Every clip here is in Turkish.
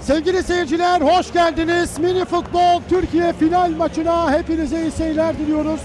Sevgili seyirciler hoş geldiniz. Mini Futbol Türkiye final maçına hepinize iyi seyirler diliyoruz.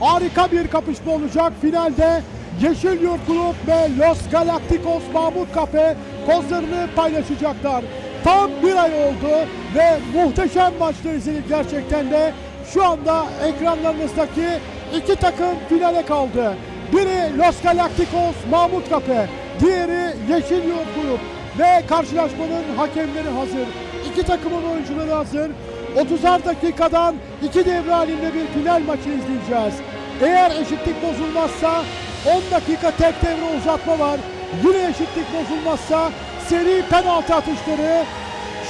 Harika bir kapışma olacak. Finalde Yeşil Yurt Kulüp ve Los Galacticos Mahmut Kafe kozlarını paylaşacaklar. Tam bir ay oldu ve muhteşem maçları izledik gerçekten de. Şu anda ekranlarınızdaki iki takım finale kaldı. Biri Los Galacticos Mahmut Kafe, diğeri Yeşil Yurt Kulüp ve karşılaşmanın hakemleri hazır. İki takımın oyuncuları hazır. 30'ar dakikadan iki devre halinde bir final maçı izleyeceğiz. Eğer eşitlik bozulmazsa 10 dakika tek devre uzatma var. Yine eşitlik bozulmazsa seri penaltı atışları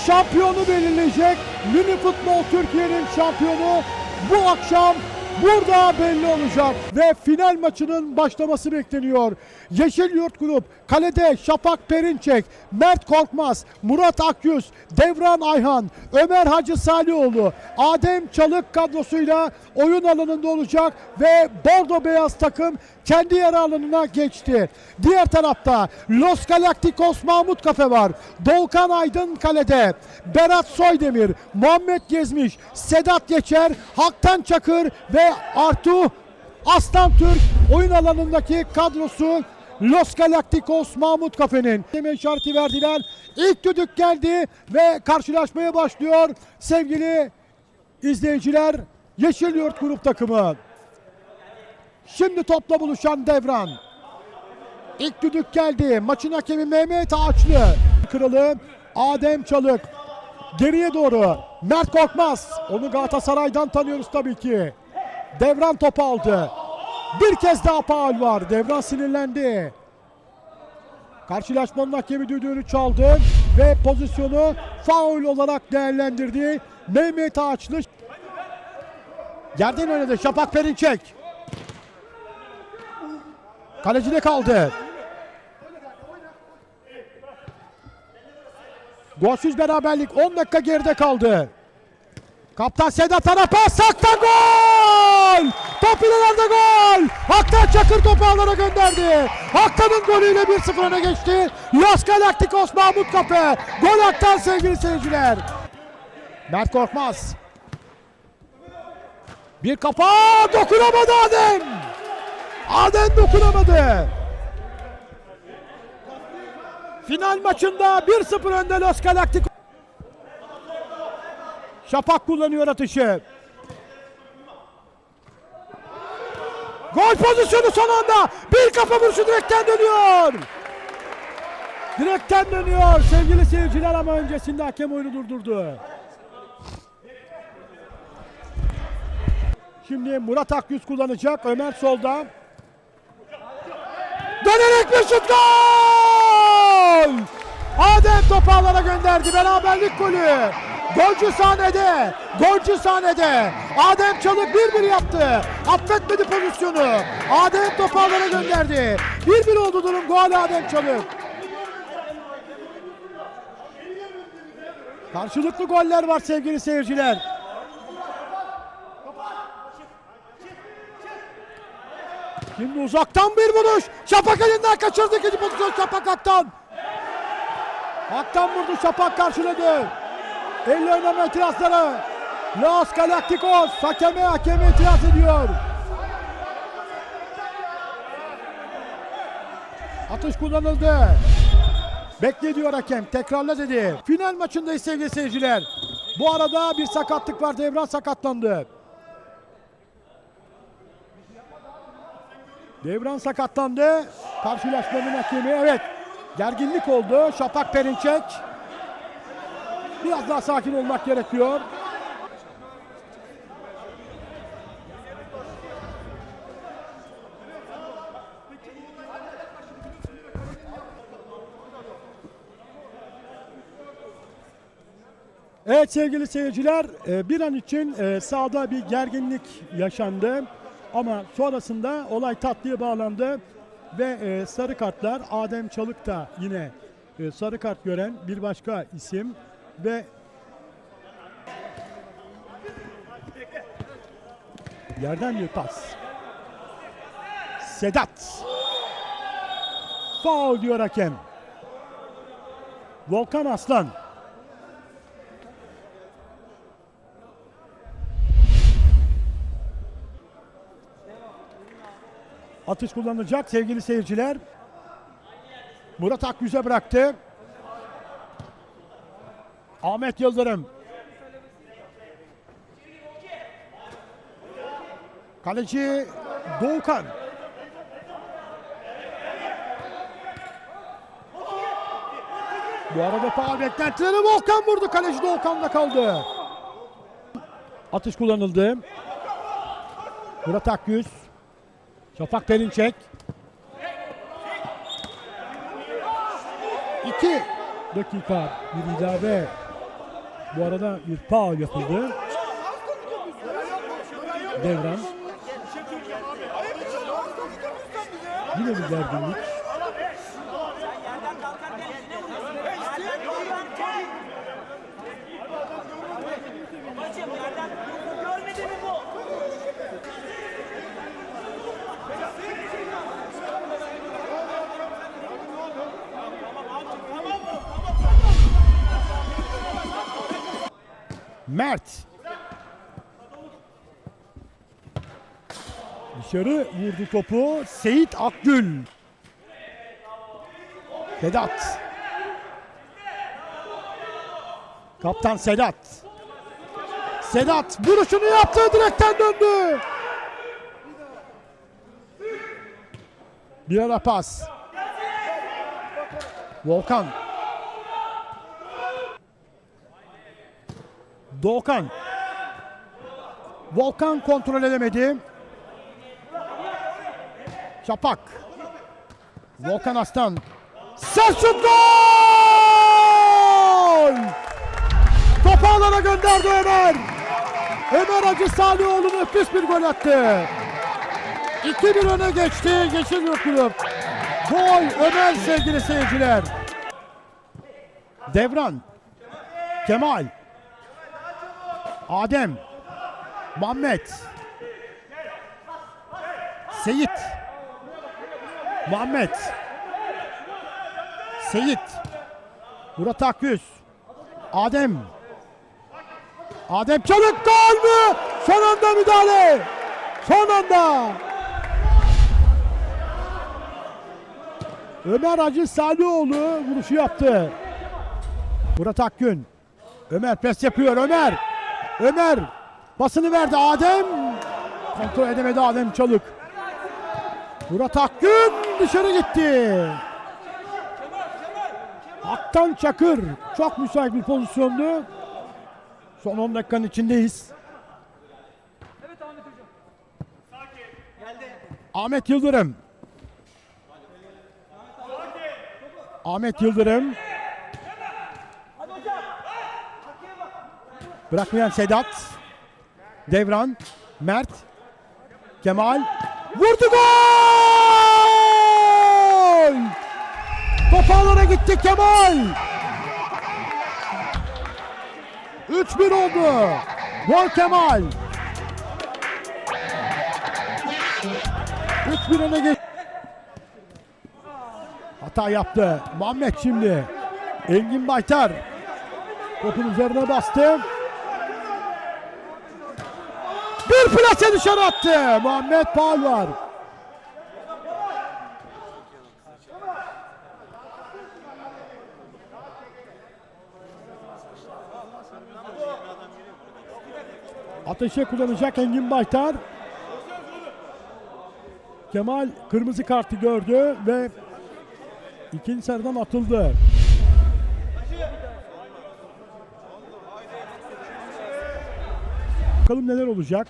şampiyonu belirleyecek. Mini Futbol Türkiye'nin şampiyonu bu akşam burada belli olacak ve final maçının başlaması bekleniyor. Yeşil Yurt Grup kalede Şafak Perinçek, Mert Korkmaz, Murat Akyüz, Devran Ayhan, Ömer Hacı Salioğlu, Adem Çalık kadrosuyla oyun alanında olacak ve Bordo Beyaz takım kendi yer alanına geçti. Diğer tarafta Los Galacticos Mahmut Kafe var. Doğukan Aydın kalede. Berat Soydemir, Muhammed Gezmiş, Sedat Geçer, Haktan Çakır ve Artu Aslan Türk oyun alanındaki kadrosu Los Galacticos Mahmut Kafe'nin. Hemen işareti verdiler. İlk düdük geldi ve karşılaşmaya başlıyor sevgili izleyiciler. Yeşil Yurt grup takımı. Şimdi topla buluşan Devran. İlk düdük geldi. Maçın hakemi Mehmet Ağaçlı. Kralı Adem Çalık. Geriye doğru Mert Korkmaz. Onu Galatasaray'dan tanıyoruz tabii ki. Devran topu aldı. Bir kez daha faul var. Devran sinirlendi. Karşılaşmanın hakemi düdüğünü çaldı ve pozisyonu faul olarak değerlendirdi. Mehmet Ağaçlı. Yerden oynadı Şafak Perinçek. Kalecide kaldı. Golsüz beraberlik 10 dakika geride kaldı. Kaptan Sedat Arapa sakta gol! Top ileride gol! Haktan Çakır topu ağlara gönderdi. Haktan'ın golüyle 1-0 öne geçti. Los Galacticos Mahmut Kafe. Gol Haktan sevgili seyirciler. Mert Korkmaz. Bir kafa dokunamadı Adem. Adem dokunamadı. Final maçında 1-0 önde Los Galacticos. Şafak kullanıyor atışı. Gol pozisyonu son anda. Bir kafa vuruşu direkten dönüyor. Direkten dönüyor sevgili seyirciler ama öncesinde hakem oyunu durdurdu. Şimdi Murat Akyüz kullanacak. Ömer solda. Dönerek bir şut gol! Adem topu ağlara gönderdi. Beraberlik golü. Golcü sahnede. Golcü sahnede. Adem Çalık 1-1 yaptı. Affetmedi pozisyonu. Adem topu ağlara gönderdi. 1-1 oldu durum. Gol Adem Çalık. Karşılıklı goller var sevgili seyirciler. Şimdi uzaktan bir vuruş. Şapak elinden kaçırdı ikinci pozisyon Şapak Aktan. Aktan vurdu Şapak karşıladı. Elle oynama itirazları. Los Galacticos hakeme hakeme itiraz ediyor. Atış kullanıldı. Bekle diyor hakem. Tekrarla dedi. Final maçındayız sevgili seyirciler. Bu arada bir sakatlık var. Devran sakatlandı. Devran sakatlandı. Karşılaşmanın hakemi evet. Gerginlik oldu. Şafak Perinçek. Biraz daha sakin olmak gerekiyor. Evet sevgili seyirciler e, bir an için e, sahada bir gerginlik yaşandı. Ama sonrasında olay tatlıya bağlandı ve e, sarı kartlar Adem Çalık da yine e, sarı kart gören bir başka isim ve yerden bir pas. Sedat. Faul diyor hakem. Volkan Aslan. Atış kullanılacak sevgili seyirciler. Murat Akgüz'e bıraktı. Ahmet Yıldırım. Kaleci Doğukan. Bu arada faal beklentileri Volkan vurdu. Kaleci Doğukan'da kaldı. Atış kullanıldı. Murat Akgüz. Şafak Perinçek. İki dakika bir ilave. Bu arada bir faul yapıldı. Devran. Yine bir gerginlik. Mert. Dışarı vurdu topu. Seyit Akgül. Sedat. Kaptan Sedat. Sedat vuruşunu yaptı direkten döndü. Bir ara pas. Volkan. Doğukan. Volkan kontrol edemedi. Şapak. Volkan Aslan. Selçuk gol! Topu alana gönderdi Ömer. Ömer Hacı Salioğlu nefis bir gol attı. 2-1 öne geçti Yeşilyurt Kulüp. Gol Ömer sevgili seyirciler. Devran. Kemal. Adem. Muhammed. Seyit. Muhammed. Seyit. Murat Akgüz. Adem. Adem Çalık gol mü? Son anda müdahale. Son anda. Ömer Hacı Salioğlu vuruşu yaptı. Murat Akgün. Ömer pes yapıyor Ömer. Ömer basını verdi Adem. Kontrol edemedi Adem Çalık. Murat Akgün dışarı gitti. Aktan Çakır. Çok müsait bir pozisyondu. Son 10 dakikanın içindeyiz. Ahmet Yıldırım. Ahmet Yıldırım. Bırakmayan Sedat. Devran. Mert. Kemal. Vurdu gol! Top ağlara gitti Kemal. 3-1 oldu. Gol Kemal. 3-1 öne geç. Hata yaptı. Muhammed şimdi. Engin Baytar. Topun üzerine bastı. Bir plase dışarı attı. Muhammed Paul var. Ateşe kullanacak Engin Baytar. Kemal kırmızı kartı gördü ve ikinci sarıdan atıldı. Bakalım neler olacak.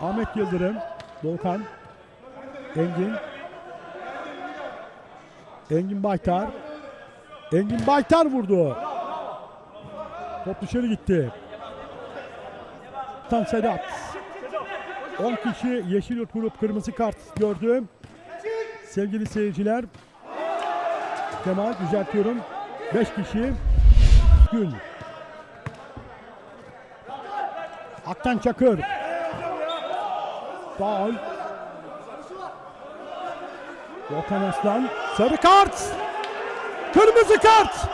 Ahmet Yıldırım, Volkan, Engin, Engin Baytar, Engin Baytar vurdu. Top dışarı gitti. Tan Sedat. 10 kişi Yeşilyurt grup kırmızı kart gördü. Sevgili seyirciler. Kemal düzeltiyorum. 5 kişi. Gün. Aktan Çakır. Faul. Volkan Aslan. Sarı kart. Kırmızı kart.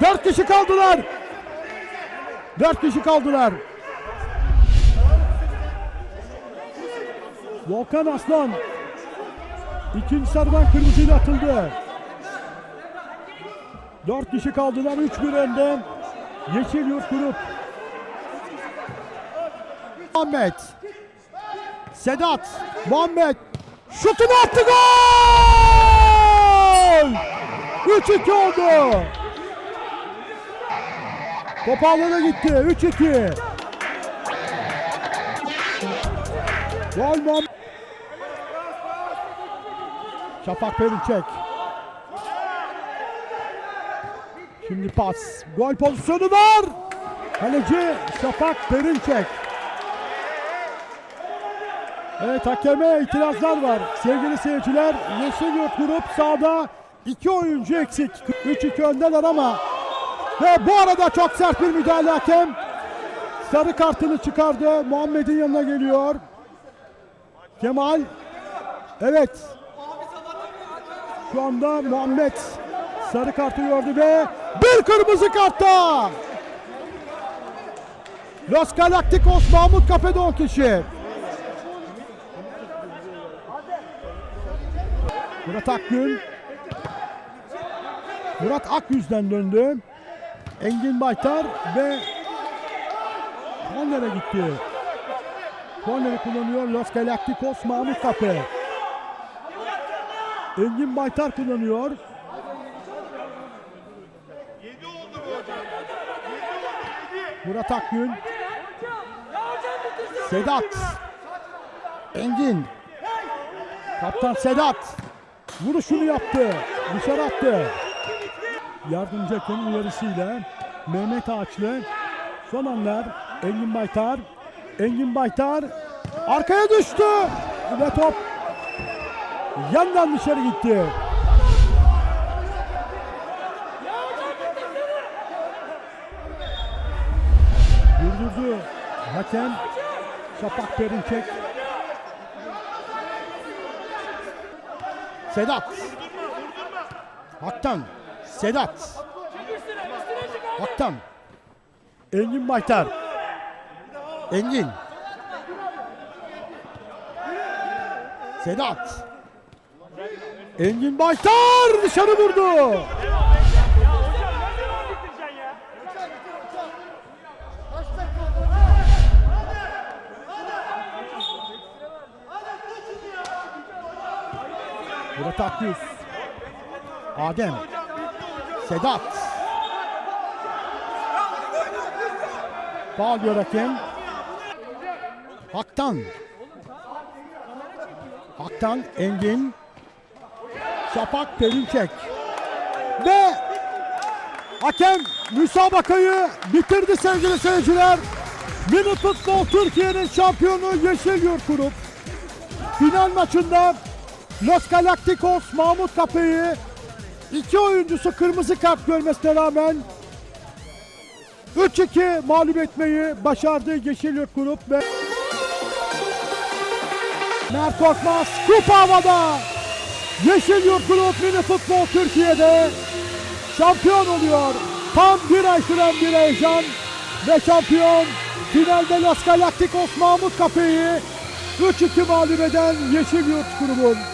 Dört kişi kaldılar. Dört kişi kaldılar. Volkan Aslan. İkinci sarıdan kırmızıyla atıldı. Dört kişi kaldılar. 3-1 önde. Yeşil Yurt Grup. Muhammed. Sedat. Muhammed. Şutunu attı gol! 3-2 oldu. Top ağlara gitti. 3-2. Gol Muhammed. Şafak Perinçek. Şimdi pas. Gol pozisyonu var. Kaleci Şafak Perinçek. Evet hakeme itirazlar var. Sevgili seyirciler Yeşil Grup sahada iki oyuncu eksik. 3-2 öndeler ama ve bu arada çok sert bir müdahale hakem. Sarı kartını çıkardı. Muhammed'in yanına geliyor. Kemal. Evet. Şu anda Muhammed sarı kartı gördü ve bir kırmızı kartta. Los Galacticos Mahmut Kafede 10 kişi. Murat Akgün. Murat Akyüz'den döndü. Engin Baytar ve Korner'e gitti. Korner'i kullanıyor Los Galacticos Mahmut Kafe. Engin Baytar kullanıyor. Murat Akgün. Sedat. Engin. Kaptan Sedat. Vuruşunu yaptı. Dışarı attı. Yardımcı hakemin uyarısıyla Mehmet Ağaçlı. Son anlar Engin Baytar. Engin Baytar arkaya düştü. Ve top yandan dışarı gitti. Durdurdu hakem Şafak Perinçek. Sedat. Haktan. Sedat. Haktan. Engin Baytar. Engin. Sedat. Engin Baytar dışarı vurdu. Murat Akgüz. Adem. Sedat. Faul diyor. Haktan. Haktan Engin. Şafak Perinçek. Ve hakem müsabakayı bitirdi sevgili seyirciler. Mini Futbol Türkiye'nin şampiyonu Yeşil Yurt Grup. Final maçında Los Galacticos Mahmut Kapı'yı. İki oyuncusu kırmızı kart görmesine rağmen 3-2 mağlup etmeyi başardı Yeşil Yurt Grup ve Mert Korkmaz kupa havada. Yeşil Yurt Grup Mini Futbol Türkiye'de şampiyon oluyor. Tam bir ay süren bir heyecan ve şampiyon. Finalde Los Galacticos Mahmut Kapı'yı 3-2 mağlup eden Yeşil Yurt Grubu'nun